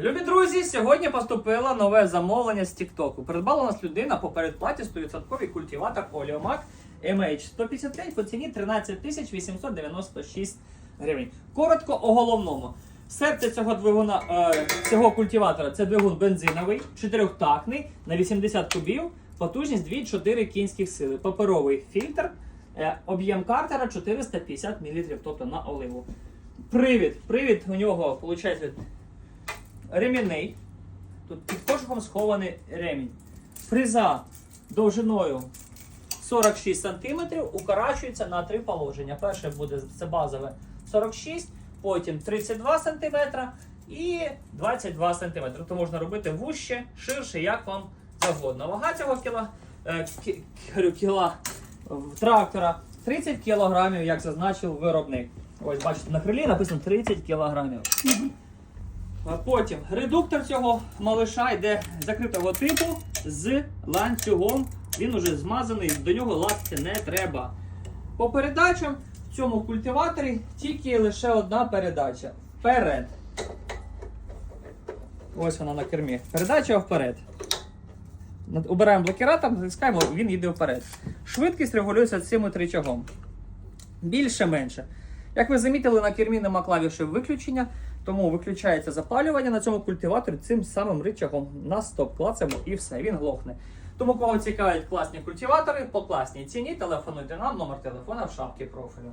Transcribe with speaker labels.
Speaker 1: Любі друзі, сьогодні поступило нове замовлення з Тіктоку. Придбала нас людина по передплаті 100% культиватор Oleomac MH155 по ціні 13 896 гривень. Коротко о головному. Серце цього двигуна е, цього культиватора це двигун бензиновий, чотирьохтактний на 80 кубів, потужність 2,4 кінських сили. Паперовий фільтр, е, об'єм картера 450 мл, тобто на оливу. Привід. Привід у нього виходить ремінний. Тут під кожухом схований ремінь. Фреза довжиною 46 см укорачується на три положення. Перше буде це базове 46, потім 32 см і 22 см. Тобто можна робити вужче, ширше, як вам завгодно. Вага цього кіла, е, кі- кіла трактора 30 кг, як зазначив виробник. Ось бачите, на крилі написано 30 кг. Потім редуктор цього малиша йде закритого типу з ланцюгом. Він уже змазаний, до нього лазити не треба. По передачам в цьому культиваторі тільки лише одна передача. Вперед. Ось вона на кермі. Передача вперед. Убираємо блокіратор, натискаємо, він йде вперед. Швидкість регулюється цим от рычагом. Більше-менше. Як ви замітили, на кермі нема клавіші виключення, тому виключається запалювання на цьому культиваторі цим самим ричагом на стоп клацаємо і все, він глохне. Тому кого цікавлять класні культиватори по класній ціні, телефонуйте нам, номер телефона в шапці профілю.